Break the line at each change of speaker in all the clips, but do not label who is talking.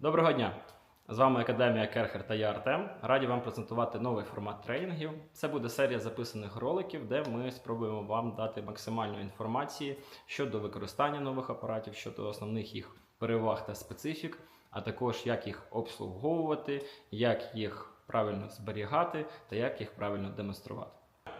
Доброго дня! З вами Академія Керхер та я Артем. Раді вам презентувати новий формат тренінгів. Це буде серія записаних роликів, де ми спробуємо вам дати максимально інформації щодо використання нових апаратів, щодо основних їх переваг та специфік, а також як їх обслуговувати, як їх правильно зберігати та як їх правильно демонструвати.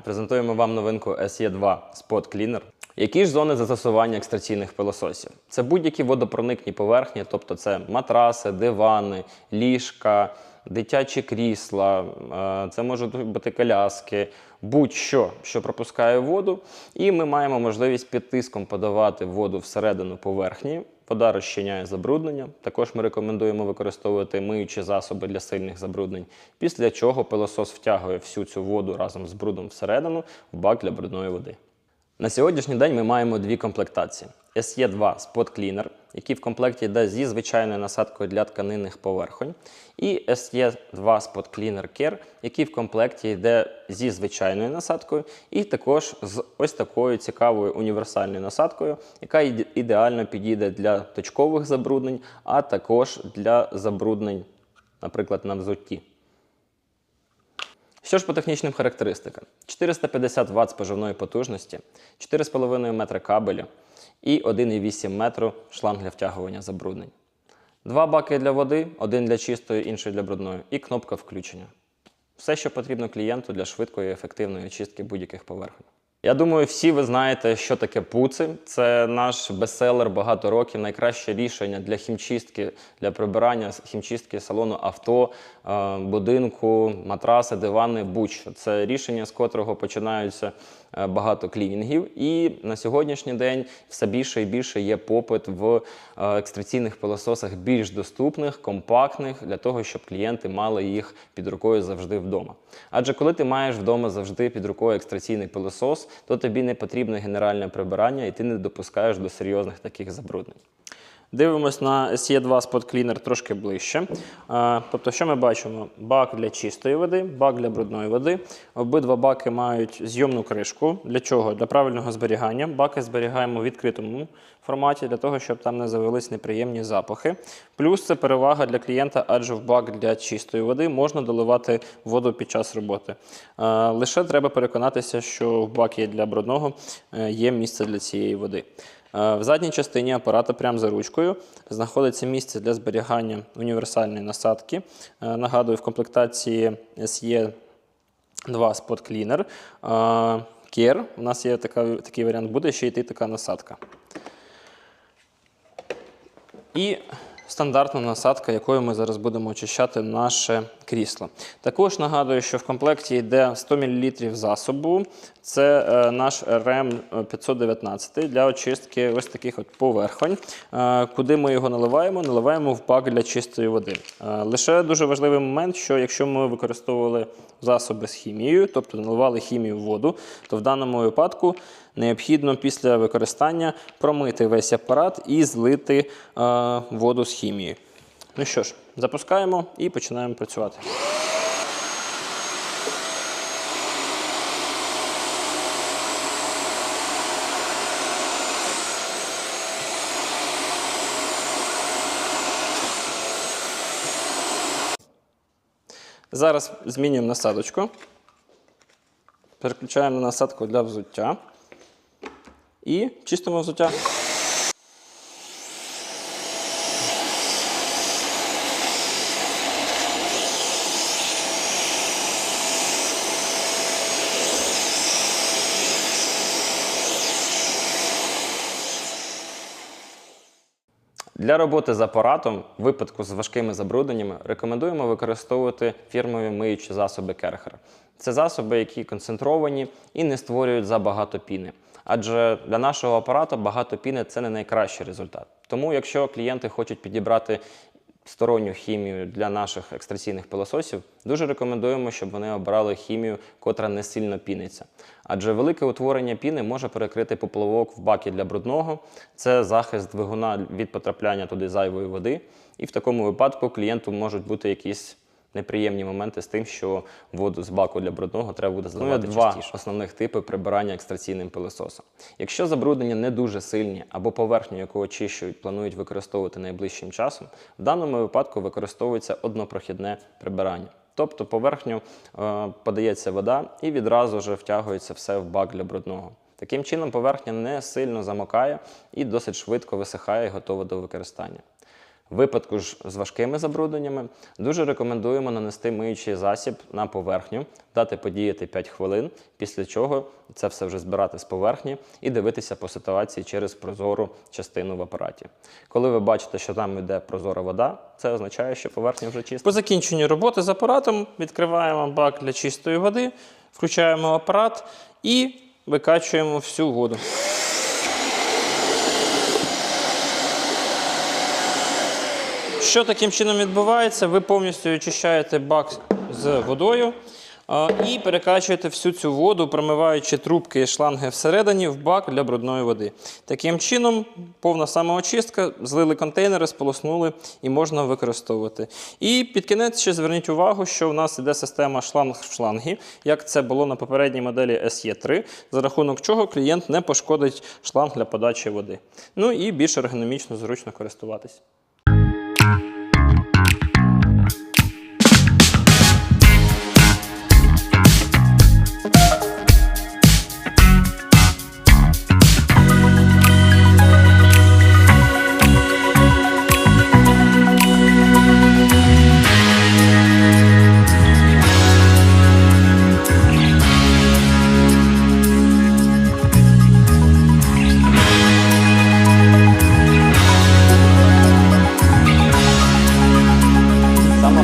Презентуємо вам новинку SE2 Spot Cleaner. Які ж зони застосування екстраційних пилососів? Це будь-які водопроникні поверхні, тобто це матраси, дивани, ліжка, дитячі крісла, е, це можуть бути коляски, будь-що, що пропускає воду. І ми маємо можливість під тиском подавати воду всередину поверхні. Вода розчиняє забруднення. Також ми рекомендуємо використовувати миючі засоби для сильних забруднень, після чого пилосос втягує всю цю воду разом з брудом всередину в бак для брудної води. На сьогоднішній день ми маємо дві комплектації: SE2 Spot Cleaner, який в комплекті йде зі звичайною насадкою для тканинних поверхонь, і SE2 Spot Cleaner Care, який в комплекті йде зі звичайною насадкою, і також з ось такою цікавою універсальною насадкою, яка ідеально підійде для точкових забруднень, а також для забруднень, наприклад, на взутті. Що ж по технічним характеристикам? 450 Вт споживної потужності, 4,5 метра кабелю і 1,8 метру шланг для втягування забруднень. Два баки для води, один для чистої, інший для брудної, і кнопка включення. Все, що потрібно клієнту для швидкої і ефективної очистки будь-яких поверхонь. Я думаю, всі ви знаєте, що таке пуци. Це наш бестселер багато років, найкраще рішення для хімчистки, для прибирання хімчистки салону авто, е, будинку, матраси, дивани, будь-що. Це рішення, з котрого починаються е, багато клінінгів. І на сьогоднішній день все більше і більше є попит в е, екстраційних пилососах більш доступних, компактних, для того, щоб клієнти мали їх під рукою завжди вдома. Адже коли ти маєш вдома завжди під рукою екстраційний пилосос, то тобі не потрібне генеральне прибирання і ти не допускаєш до серйозних таких забруднень. Дивимось на SE2 Spot Cleaner трошки ближче. Тобто, що ми бачимо? Бак для чистої води, бак для брудної води. Обидва баки мають зйомну кришку. Для чого? Для правильного зберігання. Баки зберігаємо в відкритому форматі, для того, щоб там не завелись неприємні запахи. Плюс це перевага для клієнта, адже в бак для чистої води можна доливати воду під час роботи. Лише треба переконатися, що в бакі для брудного е, є місце для цієї води. Е, В задній частині апарата, прямо за ручкою, знаходиться місце для зберігання універсальної насадки. Е, Нагадую, в комплектації SE 2 Spot Cleaner. Care. У нас є така, такий варіант, буде ще йти така насадка. І стандартна насадка, якою ми зараз будемо очищати наше крісло. Також нагадую, що в комплекті йде 100 мл засобу. Це е, наш РМ 519 для очистки ось таких от поверхонь. Е, куди ми його наливаємо? Наливаємо в бак для чистої води. Е, лише дуже важливий момент, що якщо ми використовували засоби з хімією, тобто наливали хімію в воду, то в даному випадку необхідно після використання промити весь апарат і злити е, воду з хімією. Ну що ж, запускаємо і починаємо працювати. Зараз змінюємо насадочку. Переключаємо на насадку для взуття. І чистимо взуття. Для роботи з апаратом, в випадку з важкими забрудненнями, рекомендуємо використовувати фірмові миючі засоби Керхер. Це засоби, які концентровані і не створюють забагато піни. Адже для нашого апарату багато піни це не найкращий результат. Тому, якщо клієнти хочуть підібрати сторонню хімію для наших екстраційних пилососів, дуже рекомендуємо, щоб вони обрали хімію, котра не сильно піниться. Адже велике утворення піни може перекрити поплавок в бакі для брудного, це захист двигуна від потрапляння туди зайвої води, і в такому випадку клієнту можуть бути якісь неприємні моменти з тим, що воду з баку для брудного треба буде заливати
Ну,
два
частіше.
основних типи прибирання екстраційним пилососом. Якщо забруднення не дуже сильні або поверхню, яку очищують, планують використовувати найближчим часом, в даному випадку використовується однопрохідне прибирання. Тобто поверхню е, подається вода і відразу вже втягується все в бак для брудного. Таким чином поверхня не сильно замокає і досить швидко висихає і готова до використання. Випадку ж з важкими забрудненнями дуже рекомендуємо нанести миючий засіб на поверхню, дати подіяти 5 хвилин, після чого це все вже збирати з поверхні і дивитися по ситуації через прозору частину в апараті. Коли ви бачите, що там йде прозора вода, це означає, що поверхня вже чиста.
По закінченню роботи з апаратом відкриваємо бак для чистої води, включаємо апарат і викачуємо всю воду. Що таким чином відбувається? Ви повністю очищаєте бак з водою і перекачуєте всю цю воду, промиваючи трубки і шланги всередині в бак для брудної води. Таким чином, повна самоочистка, злили контейнери, сполоснули і можна використовувати. І під кінець ще зверніть увагу, що в нас іде система шланг в шлангі, як це було на попередній моделі SE3, за рахунок чого клієнт не пошкодить шланг для подачі води. Ну і більш ергономічно, зручно користуватись.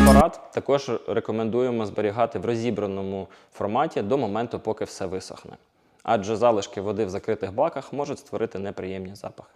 Сам також рекомендуємо зберігати в розібраному форматі до моменту, поки все висохне. Адже залишки води в закритих баках можуть створити неприємні запахи.